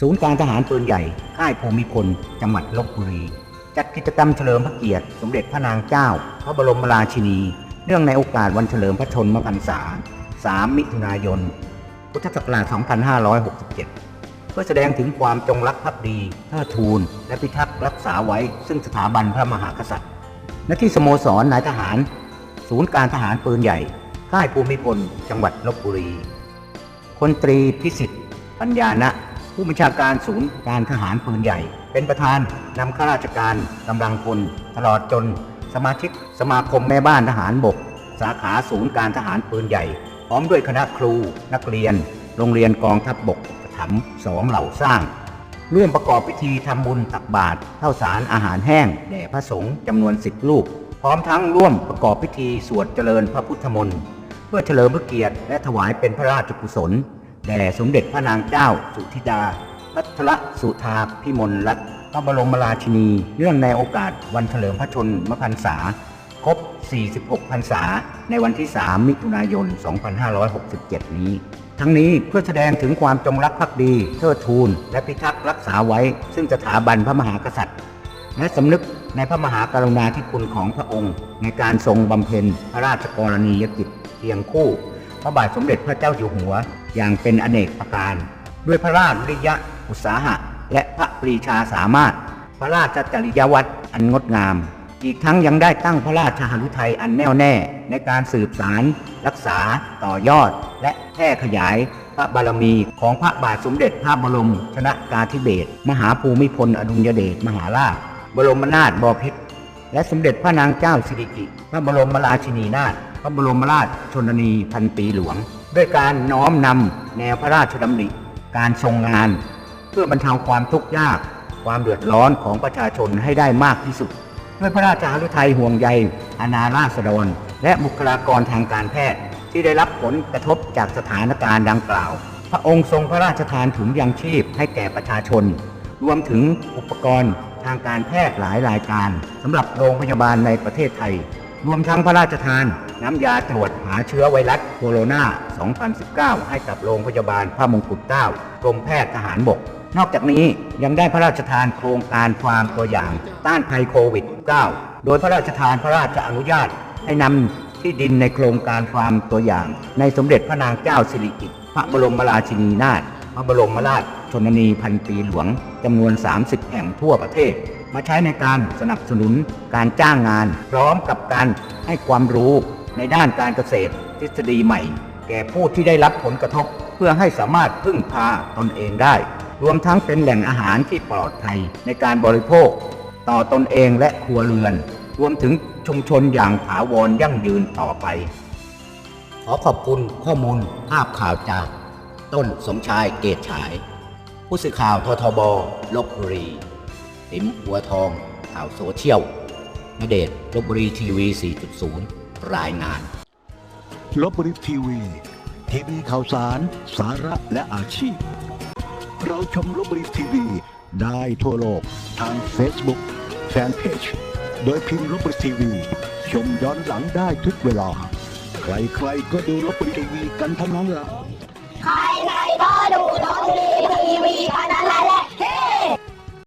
ศูนย์การทหารปืนใหญ่ ค่ายภูมิพล จังหวัดลบบุรี จัดกิจกรรมเฉลิมพระเกียรติ สมเด็จพระนางเจ้า พระบรมราชินี เนื่องในโอกาสวันเฉลิมพระชนมพรรษา 3 มิถุนายน พุทธศักราช 2567 เพื่อแสดงถึงความจงรักภักดีเทิดทูน และพิทักษ์รักษาไว้ ซึ่งสถาบันพระมหากษัตริย์ ณ ที่สโมสรนายทหาร ศูนย์การทหารปืนใหญ่ ค่ายภูมิพล จังหวัดลบบุรีพลตรีพิสิทธิ์ ปัญญานะ ผู้บัญชาการศูนย์การทหารปืนใหญ่ เป็นประธานนำข้าราชการกำลังพลตลอดจนสมาชิกสมาคมแม่บ้านทหารบก สาขาศูนย์การทหารปืนใหญ่ พร้อมด้วยคณะครู นักเรียน โรงเรียนกองทัพบบกปถัมสองเหล่าสร้าง ร่วมประกอบพิธีทำบุญตักบาตรข้าวสารอาหารแห้งแด่พระสงฆ์จำนวนสิบลูก พร้อมทั้งร่วมประกอบพิธีสวดเจริญพระพุทธมนต์เพื่อเฉลิมพระเกียรติและถวายเป็นพระราชกุศล แด่สมเด็จพระนางเจ้าสุธิดาพัทรสุธาพิมลรัตน์พระบรมราชินี เนื่องในโอกาสวันเฉลิมพระชนมพรรษา ครบ 46 พรรษา ในวันที่ 3 มิถุนายน 2567 นี้ ทั้งนี้เพื่อแสดงถึงความจงรักภักดีเทิดทูน และพิทักษ์รักษาไว้ ซึ่งสถาบันพระมหากษัตริย์ และสำนึกในพระมหากรุณาธิคุณของพระองค์ ในการทรงบำเพ็ญพระราชกรณียกิจเคียงคู่ พระบาทสมเด็จพระเจ้าอยู่หัว อย่างเป็นอเนกประการ ด้วยพระราชวิริยะอุตสาหะ และพระปรีชาสามารถ พระราชจริยวัตรอันงดงาม อีกทั้งยังได้ตั้งพระราชหฤทัยอันแน่วแน่ ในการสืบสาร รักษา ต่อยอด และแพร่ขยายพระบารมีของพระบาทสมเด็จพระบรมชนกาธิเบศรมหาภูมิพลอดุลยเดชมหาราช บรมนาถบพิตรและสมเด็จพระนางเจ้าสิริกิติ์พระบรมราชินีนาถพระบรมราชชนนีพันปีหลวง ด้วยการน้อมนำแนวพระราชดำริ การทรงงาน เพื่อบรรเทาความทุกข์ยาก ความเดือดร้อนของประชาชนให้ได้มากที่สุด ด้วยพระราชาฤทัยห่วงใยอาณาราษฎร และบุคลากรทางการแพทย์ ที่ได้รับผลกระทบจากสถานการณ์ดังกล่าว พระองค์ทรงพระราชทานถุงยางชีพให้แก่ประชาชน รวมถึงอุปกรณ์ทางการแพทย์หลายรายการสำหรับโรงพยาบาลในประเทศไทย รวมทั้งพระราชทาน น้ำยาตรวจหาเชื้อไวรัสโคโรนา 2019 ให้กับโรงพยาบาลพระมงกุฎเกล้ากรมแพทย์ทหารบก นอกจากนี้ยังได้พระราชทานโครงการฟาร์มตัวอย่าง ต้านภัยโควิด -19 โดยพระราชทานพระราชอนุญาต ให้นำที่ดินในโครงการฟาร์มตัวอย่าง ในสมเด็จพระนางเจ้าสิริกิติ์พระบรมราชินีนาถพระบรมราชชนนีพันปีหลวงจำนวน 30 แห่งทั่วประเทศ มาใช้ในการสนับสนุนการจ้างงาน พร้อมกับการให้ความรู้ในด้านการเกษตรทฤษฎีใหม่ แก่ผู้ที่ได้รับผลกระทบ เพื่อให้สามารถพึ่งพาตนเองได้ รวมทั้งเป็นแหล่งอาหารที่ปลอดภัยในการบริโภค ต่อตนเองและครัวเรือน รวมถึงชุมชนอย่างถาวรยั่งยืนต่อไป ขอขอบคุณข้อมูลภาพข่าวจาก ต้นสมชายเกตฉาย ผู้สื่อข่าวททบลบบุรี ติ๋มหัวทองข่าวโซเชียลนเดชน์ลบบุรีทีวี 4.0 รายงานลบบุรีทีวีทีวีข่าวสาร สาระและอาชีพ เราชมลบบุรีทีวี ได้ทั่วโลกทาง Facebook แฟนเพจโดยพิมพ์ลบบุรีทีวี ชมย้อนหลังได้ทุกเวลา ใครๆก็ดูลบบุรีทีวีกันทั้งนั้นละใครๆก็ดูดนตรีทีวีกันนั่นแหละ